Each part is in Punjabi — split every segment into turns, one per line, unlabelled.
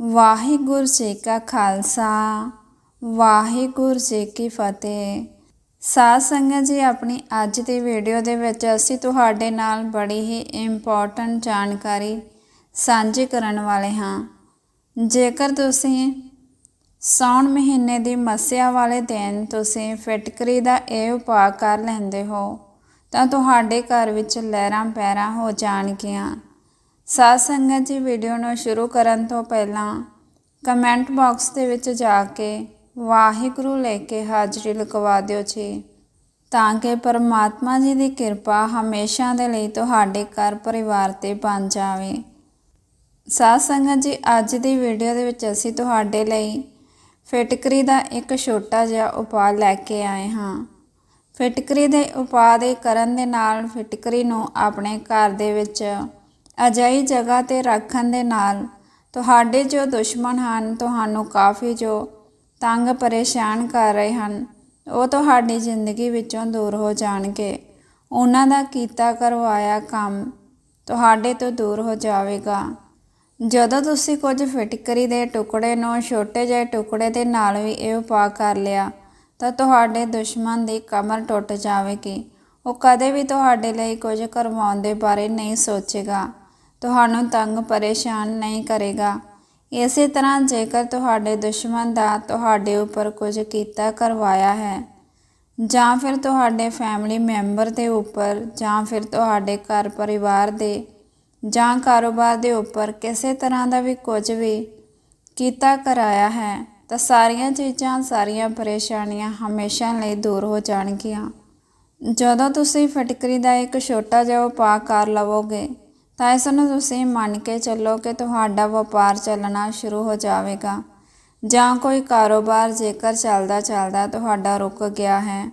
ਵਾਹਿਗੁਰੂ ਜੀ ਕਾ ਖਾਲਸਾ, ਵਾਹਿਗੁਰੂ ਜੀ ਕੀ ਫਤਿਹ। ਸਾਧ ਸੰਗਤ ਜੀ, ਆਪਣੀ ਅੱਜ ਦੀ ਵੀਡੀਓ ਦੇ ਵਿੱਚ ਅਸੀਂ ਤੁਹਾਡੇ ਨਾਲ ਬੜੀ ਹੀ ਇੰਪੋਰਟੈਂਟ ਜਾਣਕਾਰੀ ਸਾਂਝੀ ਕਰਨ ਵਾਲੇ ਹਾਂ। ਜੇਕਰ ਤੁਸੀਂ ਸਾਉਣ ਮਹੀਨੇ ਦੀ ਮੱਸਿਆ ਵਾਲੇ ਦਿਨ ਤੁਸੀਂ ਫਿਟਕਰੀ ਦਾ ਇਹ ਉਪਾਅ ਕਰ ਲੈਂਦੇ ਹੋ, ਤਾਂ ਤੁਹਾਡੇ ਘਰ ਵਿੱਚ ਲਹਿਰਾਂ ਪੈਰਾਂ ਹੋ ਜਾਣਗੀਆਂ। ਸਾਧ ਸੰਗਤ ਜੀ ਵੀਡੀਓ ਨੂੰ ਸ਼ੁਰੂ ਕਰਨ ਤੋਂ ਪਹਿਲਾਂ ਕਮੈਂਟ ਬਾਕਸ ਦੇ ਵਿੱਚ ਜਾ ਕੇ ਵਾਹਿਗੁਰੂ ਲੈ ਕੇ ਹਾਜ਼ਰੀ ਲਗਵਾ ਦਿਓ ਜੀ। ਤਾਂ ਕਿ ਪਰਮਾਤਮਾ ਜੀ ਦੀ ਕਿਰਪਾ ਹਮੇਸ਼ਾ ਦੇ ਲਈ ਤੁਹਾਡੇ ਘਰ ਪਰਿਵਾਰ ਤੇ ਬਣ ਜਾਵੇ। ਸਾਧ ਸੰਗਤ ਜੀ, ਅੱਜ ਦੀ ਵੀਡੀਓ ਦੇ ਵਿੱਚ ਅਸੀਂ ਤੁਹਾਡੇ ਲਈ ਫਿਟਕਰੀ ਦਾ ਇੱਕ ਛੋਟਾ ਜਿਹਾ ਉਪਾਅ ਲੈ ਕੇ ਆਏ ਹਾਂ। ਫਿਟਕਰੀ ਦੇ ਉਪਾਅ ਦੇ ਕਰਨ ਦੇ ਨਾਲ ਫਿਟਕਰੀ ਨੂੰ ਆਪਣੇ ਘਰ ਦੇ ਵਿੱਚ ਅਜਿਹੀ ਜਗ੍ਹਾ ਤੇ ਰੱਖਣ ਦੇ ਨਾਲ ਤੁਹਾਡੇ ਜੋ ਦੁਸ਼ਮਣ ਹਨ, ਤੁਹਾਨੂੰ ਕਾਫੀ ਜੋ ਤੰਗ ਪਰੇਸ਼ਾਨ ਕਰ ਰਹੇ ਹਨ, ਉਹ ਤੁਹਾਡੀ ਜ਼ਿੰਦਗੀ ਵਿੱਚੋਂ ਦੂਰ ਹੋ ਜਾਣਗੇ। ਉਹਨਾਂ ਦਾ ਕੀਤਾ ਕਰਵਾਇਆ ਕੰਮ ਤੁਹਾਡੇ ਤੋਂ ਦੂਰ ਹੋ ਜਾਵੇਗਾ। ਜਦੋਂ ਤੁਸੀਂ ਕੁਝ ਫਿਟਕਰੀ ਦੇ ਟੁਕੜੇ ਨੂੰ ਛੋਟੇ ਜਿਹੇ ਟੁਕੜੇ ਦੇ ਨਾਲ ਵੀ ਇਹ ਉਪਾਅ ਕਰ ਲਿਆ, ਤਾਂ ਤੁਹਾਡੇ ਦੁਸ਼ਮਣ ਦੀ ਕਮਰ ਟੁੱਟ ਜਾਵੇਗੀ। ਉਹ ਕਦੇ ਵੀ ਤੁਹਾਡੇ ਲਈ ਕੁਝ ਕਰਵਾਉਣ ਦੇ ਬਾਰੇ ਨਹੀਂ ਸੋਚੇਗਾ। ਤੁਹਾਨੂੰ ਤੰਗ, ਪਰੇਸ਼ਾਨ ਨਹੀਂ ਕਰੇਗਾ। ਇਸੇ ਤਰ੍ਹਾਂ ਜੇਕਰ ਤੁਹਾਡੇ ਦੁਸ਼ਮਣ ਦਾ ਤੁਹਾਡੇ ਉੱਪਰ ਕੁਝ ਕੀਤਾ, ਕਰਵਾਇਆ ਹੈ, ਜਾਂ ਫਿਰ ਤੁਹਾਡੇ ਫੈਮਿਲੀ ਮੈਂਬਰ ਦੇ ਉੱਪਰ, ਜਾਂ ਫਿਰ ਤੁਹਾਡੇ ਘਰ ਪਰਿਵਾਰ ਦੇ, ਜਾਂ ਕਾਰੋਬਾਰ ਦੇ ਉੱਪਰ ਕਿਸੇ ਤਰ੍ਹਾਂ ਦਾ ਵੀ ਕੁਝ ਵੀ ਕੀਤਾ, ਕਰਾਇਆ ਹੈ, ਤਾਂ ਸਾਰੀਆਂ ਚੀਜ਼ਾਂ, ਸਾਰੀਆਂ ਪਰੇਸ਼ਾਨੀਆਂ ਹਮੇਸ਼ਾ ਲਈ ਦੂਰ ਹੋ ਜਾਣਗੀਆਂ। ਜਦੋਂ ਤੁਸੀਂ ਫਟਕਰੀ ਦਾ ਇੱਕ ਛੋਟਾ ਜਿਹਾ ਉਪਾਅ ਕਰ ਲਵੋਗੇ ਤਾਂ ਇਸ ਨੂੰ ਤੁਸੀਂ ਮੰਨ ਕੇ ਚੱਲੋ ਕਿ ਤੁਹਾਡਾ ਵਪਾਰ ਚੱਲਣਾ ਸ਼ੁਰੂ ਹੋ ਜਾਵੇਗਾ। ਜਾਂ ਕੋਈ ਕਾਰੋਬਾਰ ਜੇਕਰ ਚੱਲਦਾ ਚੱਲਦਾ ਤੁਹਾਡਾ ਰੁਕ ਗਿਆ ਹੈ,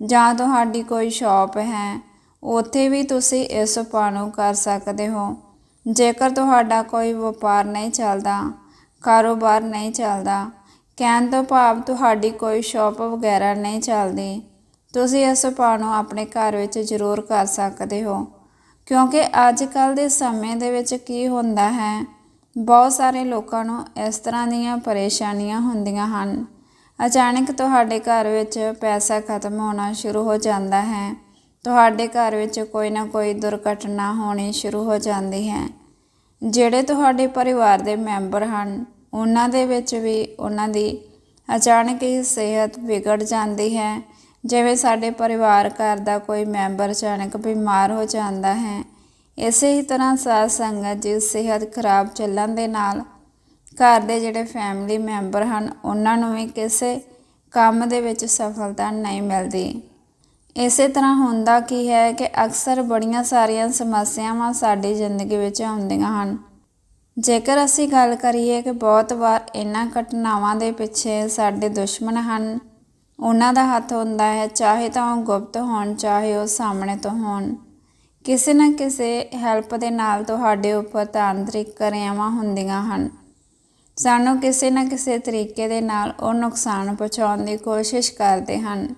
ਜਾਂ ਤੁਹਾਡੀ ਕੋਈ ਸ਼ਾਪ ਹੈ, ਉੱਥੇ ਵੀ ਤੁਸੀਂ ਇਸ ਉਪਾਅ ਨੂੰ ਕਰ ਸਕਦੇ ਹੋ। ਜੇਕਰ ਤੁਹਾਡਾ ਕੋਈ ਵਪਾਰ ਨਹੀਂ ਚੱਲਦਾ, ਕਾਰੋਬਾਰ ਨਹੀਂ ਚੱਲਦਾ, ਕਹਿਣ ਤੋਂ ਭਾਵ ਤੁਹਾਡੀ ਕੋਈ ਸ਼ਾਪ ਵਗੈਰਾ ਨਹੀਂ ਚੱਲਦੀ, ਤੁਸੀਂ ਇਸ ਉਪਾਅ ਨੂੰ ਆਪਣੇ ਘਰ ਵਿੱਚ ਜ਼ਰੂਰ ਕਰ ਸਕਦੇ ਹੋ। ਕਿਉਂਕਿ ਅੱਜ ਕੱਲ ਦੇ ਸਮੇਂ ਦੇ ਵਿੱਚ ਕੀ ਹੁੰਦਾ ਹੈ, ਬਹੁਤ ਸਾਰੇ ਲੋਕਾਂ ਨੂੰ ਇਸ ਤਰ੍ਹਾਂ ਦੀਆਂ ਪਰੇਸ਼ਾਨੀਆਂ ਹੁੰਦੀਆਂ ਹਨ। ਅਚਾਨਕ ਤੁਹਾਡੇ ਘਰ ਵਿੱਚ ਪੈਸਾ ਖਤਮ ਹੋਣਾ ਸ਼ੁਰੂ ਹੋ ਜਾਂਦਾ ਹੈ। ਤੁਹਾਡੇ ਘਰ ਵਿੱਚ ਕੋਈ ਨਾ ਕੋਈ ਦੁਰਘਟਨਾ ਹੋਣੀ ਸ਼ੁਰੂ ਹੋ ਜਾਂਦੀ ਹੈ। ਜਿਹੜੇ ਤੁਹਾਡੇ ਪਰਿਵਾਰ ਦੇ ਮੈਂਬਰ ਹਨ, ਉਹਨਾਂ ਦੇ ਵਿੱਚ ਵੀ ਉਹਨਾਂ ਦੀ ਅਚਾਨਕ ਹੀ ਸਿਹਤ ਵਿਗੜ ਜਾਂਦੀ ਹੈ। ਜਿਵੇਂ ਸਾਡੇ ਪਰਿਵਾਰ ਘਰ ਦਾ ਕੋਈ ਮੈਂਬਰ ਅਚਾਨਕ ਬਿਮਾਰ ਹੋ ਜਾਂਦਾ ਹੈ, ਇਸੇ ਹੀ ਤਰ੍ਹਾਂ ਸਾਧ ਸੰਗਤ ਦੀ ਸਿਹਤ ਖਰਾਬ ਚੱਲਣ ਦੇ ਨਾਲ ਘਰ ਦੇ ਜਿਹੜੇ ਫੈਮਿਲੀ ਮੈਂਬਰ ਹਨ, ਉਹਨਾਂ ਨੂੰ ਵੀ ਕਿਸੇ ਕੰਮ ਦੇ ਵਿੱਚ ਸਫਲਤਾ ਨਹੀਂ ਮਿਲਦੀ। ਇਸੇ ਤਰ੍ਹਾਂ ਹੁੰਦਾ ਕੀ ਹੈ ਕਿ ਅਕਸਰ ਬੜੀਆਂ ਸਾਰੀਆਂ ਸਮੱਸਿਆਵਾਂ ਸਾਡੀ ਜ਼ਿੰਦਗੀ ਵਿੱਚ ਆਉਂਦੀਆਂ ਹਨ। ਜੇਕਰ ਅਸੀਂ ਗੱਲ ਕਰੀਏ ਕਿ ਬਹੁਤ ਵਾਰ ਇਹਨਾਂ ਘਟਨਾਵਾਂ ਦੇ ਪਿੱਛੇ ਸਾਡੇ ਦੁਸ਼ਮਣ ਹਨ ਉਹਨਾਂ ਦਾ ਹੱਥ ਹੁੰਦਾ ਹੈ, ਚਾਹੇ ਤਾਂ ਉਹ ਗੁਪਤ ਹੋਣ, ਚਾਹੇ ਉਹ ਸਾਹਮਣੇ ਤੋਂ ਹੋਣ। ਕਿਸੇ ਨਾ ਕਿਸੇ ਹੈਲਪ ਦੇ ਨਾਲ ਤੁਹਾਡੇ ਉੱਪਰ ਤਾਂਤਰਿਕ ਕਿਰਿਆਵਾਂ ਹੁੰਦੀਆਂ ਹਨ। ਸਾਨੂੰ ਕਿਸੇ ਨਾ ਕਿਸੇ ਤਰੀਕੇ ਦੇ ਨਾਲ ਉਹ ਨੁਕਸਾਨ ਪਹੁੰਚਾਉਣ ਦੀ ਕੋਸ਼ਿਸ਼ ਕਰਦੇ ਹਨ।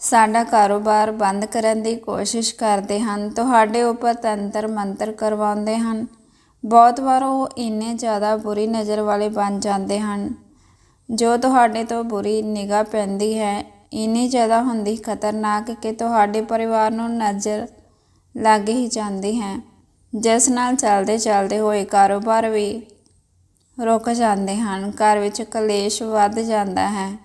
ਸਾਡਾ ਕਾਰੋਬਾਰ ਬੰਦ ਕਰਨ ਦੀ ਕੋਸ਼ਿਸ਼ ਕਰਦੇ ਹਨ। ਤੁਹਾਡੇ ਉੱਪਰ ਤੰਤਰ ਮੰਤਰ ਕਰਵਾਉਂਦੇ ਹਨ। ਬਹੁਤ ਵਾਰ ਉਹ ਇੰਨੇ ਜ਼ਿਆਦਾ ਬੁਰੀ ਨਜ਼ਰ ਵਾਲੇ ਬਣ ਜਾਂਦੇ ਹਨ। ਜੋ ਤੁਹਾਡੇ ਤੋਂ ਬੁਰੀ ਨਿਗਾਹ ਪੈਂਦੀ ਹੈ, ਇੰਨੀ ਜ਼ਿਆਦਾ ਹੁੰਦੀ ਖਤਰਨਾਕ ਕਿ ਤੁਹਾਡੇ ਪਰਿਵਾਰ ਨੂੰ ਨਜ਼ਰ ਲੱਗ ਹੀ ਜਾਂਦੀ ਹੈ। ਜਿਸ ਨਾਲ ਚੱਲਦੇ ਚੱਲਦੇ ਹੋਏ ਕਾਰੋਬਾਰ ਵੀ ਰੁਕ ਜਾਂਦੇ ਹਨ, ਘਰ ਵਿੱਚ ਕਲੇਸ਼ ਵੱਧ ਜਾਂਦਾ ਹੈ।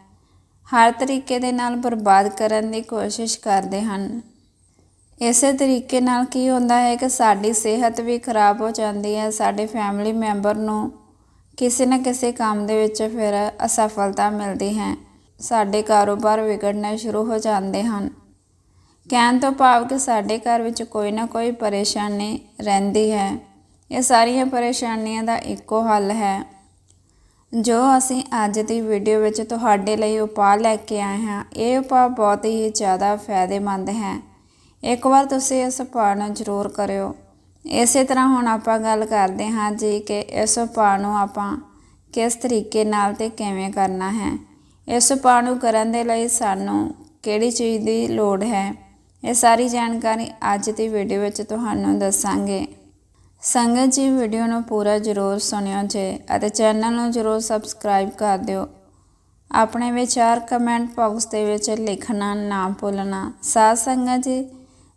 ਹਰ ਤਰੀਕੇ ਦੇ ਨਾਲ ਬਰਬਾਦ ਕਰਨ ਦੀ ਕੋਸ਼ਿਸ਼ ਕਰਦੇ ਹਨ। ਇਸੇ ਤਰੀਕੇ ਨਾਲ ਕੀ ਹੁੰਦਾ ਹੈ ਕਿ ਸਾਡੀ ਸਿਹਤ ਵੀ ਖਰਾਬ ਹੋ ਜਾਂਦੀ ਹੈ, ਸਾਡੇ ਫੈਮਿਲੀ ਮੈਂਬਰ ਨੂੰ ਕਿਸੇ ਨਾ ਕਿਸੇ ਕੰਮ ਦੇ ਵਿੱਚ ਫਿਰ ਅਸਫਲਤਾ ਮਿਲਦੀ ਹੈ। ਸਾਡੇ ਕਾਰੋਬਾਰ ਵਿਗੜਨੇ ਸ਼ੁਰੂ ਹੋ ਜਾਂਦੇ ਹਨ। ਕਹਿਣ ਤੋਂ ਭਾਵ ਕਿ ਸਾਡੇ ਘਰ ਵਿੱਚ ਕੋਈ ਨਾ ਕੋਈ ਪਰੇਸ਼ਾਨੀ ਰਹਿੰਦੀ ਹੈ। ਇਹ ਸਾਰੀਆਂ ਪਰੇਸ਼ਾਨੀਆਂ ਦਾ ਇੱਕੋ ਹੱਲ ਹੈ। ਜੋ ਅਸੀਂ ਅੱਜ ਦੀ ਵੀਡੀਓ ਵਿੱਚ ਤੁਹਾਡੇ ਲਈ ਉਪਾਅ ਲੈ ਕੇ ਆਏ ਹਾਂ, ਇਹ ਉਪਾਅ ਬਹੁਤ ਹੀ ਜ਼ਿਆਦਾ ਫਾਇਦੇਮੰਦ ਹੈ। ਇੱਕ ਵਾਰ ਤੁਸੀਂ ਇਸ ਉਪਾਅ ਨੂੰ ਜ਼ਰੂਰ ਕਰਿਓ। ਇਸੇ ਤਰ੍ਹਾਂ ਹੁਣ ਆਪਾਂ ਗੱਲ ਕਰਦੇ ਹਾਂ ਜੀ ਕਿ ਇਸ ਉਪਾਅ ਨੂੰ ਆਪਾਂ ਕਿਸ ਤਰੀਕੇ ਨਾਲ ਤੇ ਕਿਵੇਂ ਕਰਨਾ ਹੈ। ਇਸ ਉਪਾਅ ਨੂੰ ਕਰਨ ਦੇ ਲਈ ਸਾਨੂੰ ਕਿਹੜੀ ਚੀਜ਼ ਦੀ ਲੋੜ ਹੈ, ਇਹ ਸਾਰੀ ਜਾਣਕਾਰੀ ਅੱਜ ਦੀ ਵੀਡੀਓ ਵਿੱਚ ਤੁਹਾਨੂੰ ਦੱਸਾਂਗੇ। ਸੰਗਤ ਜੀ ਵੀਡੀਓ ਨੂੰ ਪੂਰਾ ਜ਼ਰੂਰ ਸੁਣਿਓ ਜੇ ਅਤੇ ਚੈਨਲ ਨੂੰ ਜ਼ਰੂਰ ਸਬਸਕ੍ਰਾਈਬ ਕਰ ਦਿਓ। ਆਪਣੇ ਵਿਚਾਰ ਕਮੈਂਟ ਬਾਕਸ ਦੇ ਵਿੱਚ ਲਿਖਣਾ ਨਾ ਭੁੱਲਣਾ। ਸਾਧ ਸੰਗਤ ਜੀ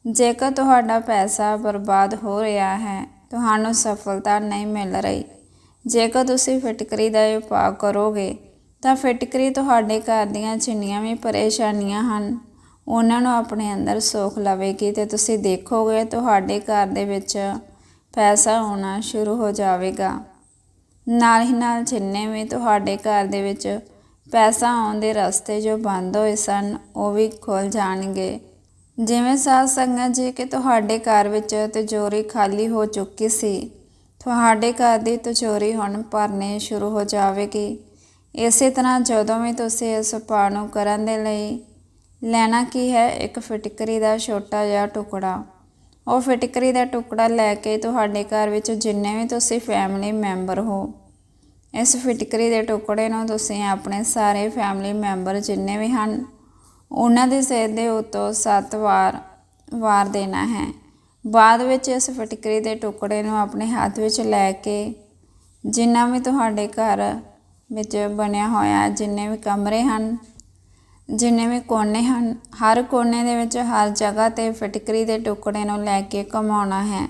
ਜੇਕਰ ਤੁਹਾਡਾ ਪੈਸਾ ਬਰਬਾਦ ਹੋ ਰਿਹਾ ਹੈ, ਤੁਹਾਨੂੰ ਸਫਲਤਾ ਨਹੀਂ ਮਿਲ ਰਹੀ। ਜੇਕਰ ਤੁਸੀਂ ਫਿਟਕਰੀ ਦਾ ਉਪਾਅ ਕਰੋਗੇ, ਤਾਂ ਫਿਟਕਰੀ ਤੁਹਾਡੇ ਘਰ ਦੀਆਂ ਜਿੰਨੀਆਂ ਵੀ ਪਰੇਸ਼ਾਨੀਆਂ ਹਨ, ਉਹਨਾਂ ਨੂੰ ਆਪਣੇ ਅੰਦਰ ਸੋਖ ਲਵੇਗੀ ਤੇ ਤੁਸੀਂ ਦੇਖੋਗੇ ਤੁਹਾਡੇ ਘਰ ਦੇ ਵਿੱਚ ਪੈਸਾ ਆਉਣਾ ਸ਼ੁਰੂ ਹੋ ਜਾਵੇਗਾ। ਨਾਲ ਹੀ ਨਾਲ ਜਿੰਨੇ ਵੀ ਤੁਹਾਡੇ ਘਰ ਦੇ ਵਿੱਚ ਪੈਸਾ ਆਉਣ ਦੇ ਰਸਤੇ ਜੋ ਬੰਦ ਹੋਏ ਸਨ, ਉਹ ਵੀ ਖੁੱਲ ਜਾਣਗੇ। ਜਿਵੇਂ ਸਾਧ ਸੰਗਤ ਜੀ ਕਿ ਤੁਹਾਡੇ ਘਰ ਵਿੱਚ ਤਿਜੋਰੀ ਖਾਲੀ ਹੋ ਚੁੱਕੀ ਸੀ, ਤੁਹਾਡੇ ਘਰ ਦੀ ਤਿਜੋਰੀ ਹੁਣ ਭਰਨੇ ਸ਼ੁਰੂ ਹੋ ਜਾਵੇਗੀ। ਇਸੇ ਤਰ੍ਹਾਂ ਜਦੋਂ ਵੀ ਤੁਸੀਂ ਇਸ ਉਪਾਅ ਨੂੰ ਕਰਨ ਦੇ ਲਈ ਲੈਣਾ ਕੀ ਹੈ, ਇੱਕ ਫਿਟਕਰੀ ਦਾ ਛੋਟਾ ਜਿਹਾ ਟੁਕੜਾ। ਉਹ ਫਿਟਕਰੀ ਦਾ ਟੁਕੜਾ ਲੈ ਕੇ ਤੁਹਾਡੇ ਘਰ ਵਿੱਚ ਜਿੰਨੇ ਵੀ ਤੁਸੀਂ ਫੈਮਿਲੀ ਮੈਂਬਰ ਹੋ, ਇਸ ਫਿਟਕਰੀ ਦੇ ਟੁਕੜੇ ਨੂੰ ਤੁਸੀਂ ਆਪਣੇ ਸਾਰੇ ਫੈਮਿਲੀ ਮੈਂਬਰ ਜਿੰਨੇ ਵੀ ਹਨ ਉਹਨਾਂ ਦੇ ਸਿਰ ਦੇ ਉੱਤੋਂ ਸੱਤ ਵਾਰ ਵਾਰ ਦੇਣਾ ਹੈ। ਬਾਅਦ ਵਿੱਚ ਇਸ ਫਿਟਕਰੀ ਦੇ ਟੁਕੜੇ ਨੂੰ ਆਪਣੇ ਹੱਥ ਵਿੱਚ ਲੈ ਕੇ ਜਿੰਨਾ ਵੀ ਤੁਹਾਡੇ ਘਰ ਵਿੱਚ ਬਣਿਆ ਹੋਇਆ ਜਿੰਨੇ ਵੀ ਕਮਰੇ ਹਨ, ਜਿੰਨੇ ਵੀ ਕੋਨੇ ਹਨ, ਹਰ ਕੋਨੇ ਦੇ ਵਿੱਚ ਹਰ ਜਗ੍ਹਾ ਤੇ ਫਿਟਕਰੀ ਦੇ ਟੁਕੜੇ ਨੂੰ ਲੈ ਕੇ ਘੁਮਾਉਣਾ ਹੈ।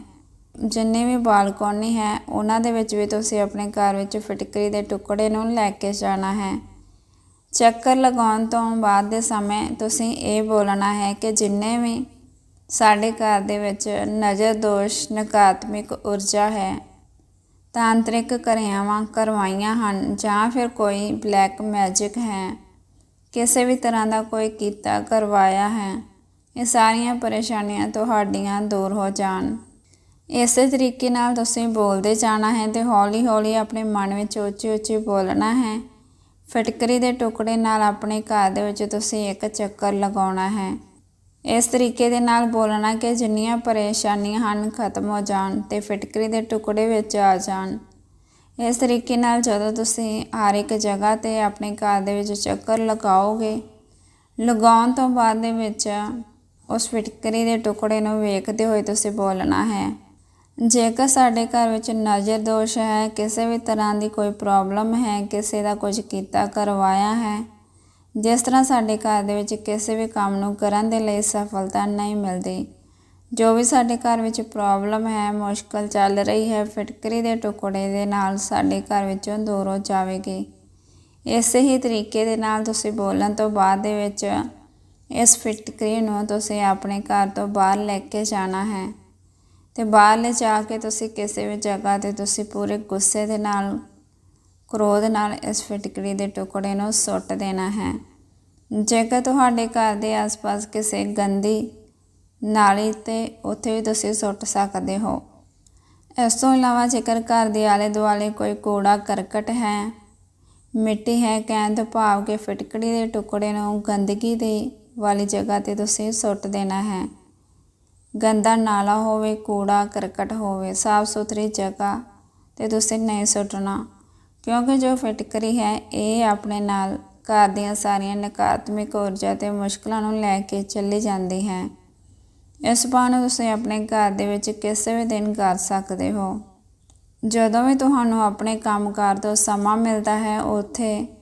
ਜਿੰਨੇ ਵੀ ਬਾਲਕੋਨੀ ਹੈ, ਉਹਨਾਂ ਦੇ ਵਿੱਚ ਵੀ ਤੁਸੀਂ ਆਪਣੇ ਘਰ ਵਿੱਚ ਫਿਟਕਰੀ ਦੇ ਟੁਕੜੇ ਨੂੰ ਲੈ ਕੇ ਜਾਣਾ ਹੈ। ਚੱਕਰ ਲਗਾਉਣ ਤੋਂ ਬਾਅਦ ਦੇ ਸਮੇਂ ਤੁਸੀਂ ਇਹ ਬੋਲਣਾ ਹੈ ਕਿ ਜਿੰਨੇ ਵੀ ਸਾਡੇ ਘਰ ਦੇ ਵਿੱਚ ਨਜ਼ਰ ਦੋਸ਼ ਨਕਾਰਾਤਮਕ ਊਰਜਾ ਹੈ, ਤਾਂਤਰਿਕ ਕਿਰਿਆਵਾਂ ਕਰਵਾਈਆਂ ਹਨ ਜਾਂ ਫਿਰ ਕੋਈ ਬਲੈਕ ਮੈਜਿਕ ਹੈ, ਕਿਸੇ ਵੀ ਤਰ੍ਹਾਂ ਦਾ ਕੋਈ ਕੀਤਾ ਕਰਵਾਇਆ ਹੈ, ਇਹ ਸਾਰੀਆਂ ਪਰੇਸ਼ਾਨੀਆਂ ਤੁਹਾਡੀਆਂ ਦੂਰ ਹੋ ਜਾਣ। ਇਸੇ ਤਰੀਕੇ ਨਾਲ ਤੁਸੀਂ ਬੋਲਦੇ ਜਾਣਾ ਹੈ ਤੇ ਹੌਲੀ ਹੌਲੀ ਆਪਣੇ ਮਨ ਵਿੱਚ ਉੱਚੀ ਉੱਚੀ ਬੋਲਣਾ ਹੈ ਫਟਕਰੀ ਦੇ ਟੁਕੜੇ ਨਾਲ ਆਪਣੇ ਘਰ ਦੇ ਵਿੱਚ ਤੁਸੀਂ ਇੱਕ ਚੱਕਰ ਲਗਾਉਣਾ ਹੈ। ਇਸ ਤਰੀਕੇ ਦੇ ਨਾਲ ਬੋਲਣਾ ਕਿ ਜਿੰਨੀਆਂ ਪਰੇਸ਼ਾਨੀਆਂ ਹਨ ਖਤਮ ਹੋ ਜਾਣ ਤੇ ਫਿਟਕਰੀ ਦੇ ਟੁਕੜੇ ਵਿੱਚ ਆ ਜਾਣ। ਇਸ ਤਰੀਕੇ ਨਾਲ ਜਦੋਂ ਤੁਸੀਂ ਹਰ ਇੱਕ ਜਗ੍ਹਾ ਤੇ ਆਪਣੇ ਘਰ ਦੇ ਵਿੱਚ ਚੱਕਰ ਲਗਾਓਗੇ, ਲਗਾਉਣ ਤੋਂ ਬਾਅਦ ਦੇ ਵਿੱਚ ਉਸ ਫਿਟਕਰੀ ਦੇ ਟੁਕੜੇ ਨੂੰ ਵੇਖਦੇ ਹੋਏ ਤੁਸੀਂ ਬੋਲਣਾ ਹੈ ਜੇਕਰ ਸਾਡੇ ਘਰ ਵਿੱਚ ਨਜ਼ਰ ਦੋਸ਼ ਹੈ, ਕਿਸੇ ਵੀ ਤਰ੍ਹਾਂ ਦੀ ਕੋਈ ਪ੍ਰੋਬਲਮ ਹੈ, ਕਿਸੇ ਦਾ ਕੁਝ ਕੀਤਾ, ਕਰਵਾਇਆ ਹੈ, ਜਿਸ ਤਰ੍ਹਾਂ ਸਾਡੇ ਘਰ ਦੇ ਵਿੱਚ ਕਿਸੇ ਵੀ ਕੰਮ ਨੂੰ ਕਰਨ ਦੇ ਲਈ ਸਫਲਤਾ ਨਹੀਂ ਮਿਲਦੀ, ਜੋ ਵੀ ਸਾਡੇ ਘਰ ਵਿੱਚ ਪ੍ਰੋਬਲਮ ਹੈ, ਮੁਸ਼ਕਲ ਚੱਲ ਰਹੀ ਹੈ, ਫਿਟਕਰੀ ਦੇ ਟੁਕੜੇ ਦੇ ਨਾਲ ਸਾਡੇ ਘਰ ਵਿੱਚੋਂ ਦੂਰ ਹੋ ਜਾਵੇਗੀ। ਇਸੇ ਹੀ ਤਰੀਕੇ ਦੇ ਨਾਲ ਤੁਸੀਂ ਬੋਲਣ ਤੋਂ ਬਾਅਦ ਦੇ ਵਿੱਚ ਇਸ ਫਿਟਕਰੀ ਨੂੰ ਤੁਸੀਂ ਆਪਣੇ ਘਰ ਤੋਂ ਬਾਹਰ ਲੈ ਕੇ ਜਾਣਾ ਹੈ। ਤੇ ਬਾਹਰਲੇ ਜਾ ਕੇ ਤੁਸੀਂ ਕਿਸੇ ਵੀ ਜਗ੍ਹਾ ਤੇ ਤੁਸੀਂ ਪੂਰੇ ਗੁੱਸੇ ਦੇ ਨਾਲ, ਕ੍ਰੋਧ ਨਾਲ ਇਸ ਫਿਟਕਰੀ ਦੇ ਟੁਕੜੇ ਨੂੰ ਸੁੱਟ ਦੇਣਾ ਹੈ। ਜੇਕਰ ਤੁਹਾਡੇ ਘਰ ਦੇ ਆਸ-ਪਾਸ ਕਿਸੇ ਗੰਦੀ ਨਾਲੀ ਤੇ ਉੱਥੇ ਵੀ ਤੁਸੀਂ ਸੁੱਟ ਸਕਦੇ ਹੋ। ਇਸ ਤੋਂ ਇਲਾਵਾ ਜੇਕਰ ਘਰ ਦੇ ਆਲੇ ਦੁਆਲੇ ਕੋਈ ਕੂੜਾ ਕਰਕਟ ਹੈ, ਮਿੱਟੀ ਹੈ, ਕਹਿਣ ਤੋਂ ਭਾਵ ਕਿ ਫਿਟਕੜੀ ਦੇ ਟੁਕੜੇ ਨੂੰ ਗੰਦਗੀ ਦੇ ਵਾਲੀ ਜਗ੍ਹਾ ਤੇ ਤੁਸੀਂ ਸੁੱਟ ਦੇਣਾ ਹੈ। ਗੰਦਾ ਨਾਲਾ ਹੋਵੇ, ਕੂੜਾ, ਕਰਕਟ ਹੋਵੇ, ਸਾਫ਼ ਸੁਥਰੀ ਜਗ੍ਹਾ ਤੇ ਤੁਸੀਂ ਨਹੀਂ ਸੁੱਟਣਾ। ਕਿਉਂਕਿ ਜੋ ਫਿਟਕਰੀ ਹੈ, ਇਹ ਆਪਣੇ ਨਾਲ ਘਰ ਦੀਆਂ ਸਾਰੀਆਂ ਨਕਾਰਾਤਮਕ ਊਰਜਾ ਤੇ ਮੁਸ਼ਕਲਾਂ ਨੂੰ ਲੈ ਕੇ ਚੱਲੀ ਜਾਂਦੀ ਹੈ। ਇਸ ਬਾਣ ਤੁਸੀਂ ਆਪਣੇ ਘਰ ਦੇ ਵਿੱਚ ਕਿਸੇ ਵੀ ਦਿਨ ਕਰ ਸਕਦੇ ਹੋ। ਜਦੋਂ ਵੀ ਤੁਹਾਨੂੰ ਆਪਣੇ ਕੰਮਕਾਰ ਤੋਂ ਸਮਾਂ ਮਿਲਦਾ ਹੈ, ਉੱਥੇ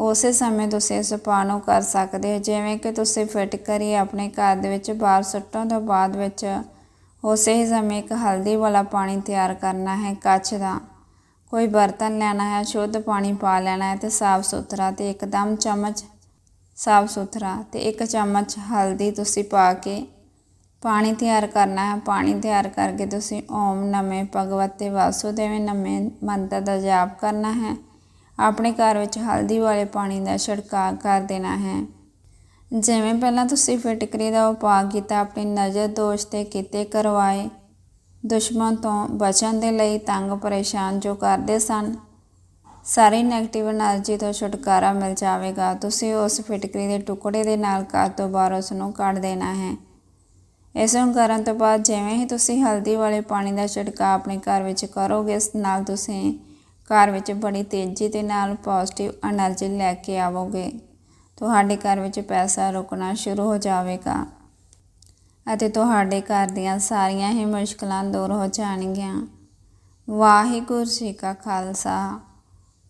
ਉਸੇ ਸਮੇਂ ਤੁਸੀਂ ਇਸ ਉਪਾਅ ਨੂੰ ਕਰ ਸਕਦੇ ਹੋ। ਜਿਵੇਂ ਕਿ ਤੁਸੀਂ ਫਿਟ ਕਰੀ ਆਪਣੇ ਘਰ ਦੇ ਵਿੱਚ ਬਾਹਰ ਸੁੱਟਣ ਤੋਂ ਬਾਅਦ ਵਿੱਚ ਉਸੇ ਹੀ ਸਮੇਂ ਇੱਕ ਹਲਦੀ ਵਾਲਾ ਪਾਣੀ ਤਿਆਰ ਕਰਨਾ ਹੈ ਕੱਚ ਦਾ। ਕੋਈ ਬਰਤਨ ਲੈਣਾ ਹੈ, ਸ਼ੁੱਧ ਪਾਣੀ ਪਾ ਲੈਣਾ ਹੈ ਤੇ ਸਾਫ਼ ਸੁਥਰਾ ਤੇ ਇੱਕਦਮ ਚਮਚ, ਸਾਫ਼ ਸੁਥਰਾ ਤੇ ਇੱਕ ਚਮਚ ਹਲਦੀ ਤੁਸੀਂ ਪਾ ਕੇ ਪਾਣੀ ਤਿਆਰ ਕਰਨਾ ਹੈ। ਪਾਣੀ ਤਿਆਰ ਕਰਕੇ ਤੁਸੀਂ ਓਮ ਨਮੇ ਭਗਵਤੇ ਵਾਸੁਦੇਵ ਨਮੇ ਮੰਤਰ ਦਾ ਜਾਪ ਕਰਨਾ ਹੈ। ਆਪਣੇ ਘਰ ਵਿੱਚ ਹਲਦੀ ਵਾਲੇ ਪਾਣੀ ਦਾ ਛਿੜਕਾਅ ਕਰ ਦੇਣਾ ਹੈ। ਜਿਵੇਂ ਪਹਿਲਾਂ ਤੁਸੀਂ ਫਿਟਕਰੀ ਦਾ ਉਪਾਅ ਕੀਤਾ, ਆਪਣੀ ਨਜ਼ਰ ਦੋਸ਼ ਤੇ ਕਿਤੇ ਕਰਵਾਏ। ਦੁਸ਼ਮਣ ਤੋਂ ਬਚਣ ਦੇ ਲਈ ਤੰਗ ਪਰੇਸ਼ਾਨ ਜੋ ਕਰਦੇ ਸਨ, ਸਾਰੀ ਨੈਗੇਟਿਵ એનર્ਜੀ ਤੋਂ ਛੁਟਕਾਰਾ ਮਿਲ ਜਾਵੇਗਾ। ਤੁਸੀਂ ਉਸ ਫਿਟਕਰੀ ਦੇ ਟੁਕੜੇ ਦੇ ਨਾਲ ਘਰ ਤੋਂ ਬਾਹਰ ਉਸ ਨੂੰ ਕੱਢ ਦੇਣਾ ਹੈ। ਇਸ ਨੂੰ ਕਰਨ ਤੋਂ ਬਾਅਦ ਜਿਵੇਂ ਹੀ ਤੁਸੀਂ ਹਲਦੀ ਵਾਲੇ ਪਾਣੀ ਦਾ ਛਿੜਕਾਅ ਆਪਣੇ ਘਰ ਵਿੱਚ ਕਰੋਗੇ, ਇਸ ਨਾਲ ਤੁਸੀਂ ਘਰ ਵਿੱਚ ਬੜੀ ਤੇਜ਼ੀ ਦੇ ਨਾਲ ਪੋਜ਼ਿਟਿਵ એનર્ਜੀ ਲੈ ਕੇ ਆਵੋਗੇ। ਤੁਹਾਡੇ ਘਰ ਵਿੱਚ ਪੈਸਾ ਰੁਕਣਾ ਸ਼ੁਰੂ ਹੋ ਜਾਵੇਗਾ ਅਤੇ ਤੁਹਾਡੇ ਘਰ ਦੀਆਂ ਸਾਰੀਆਂ ਹੀ ਮੁਸ਼ਕਲਾਂ ਦੂਰ ਹੋ ਜਾਣਗੀਆਂ। ਵਾਹਿਗੁਰੂ ਜੀ ਕਾ ਖਾਲਸਾ,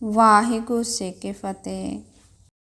ਵਾਹਿਗੁਰੂ ਜੀ ਕੀ ਫਤਿਹ।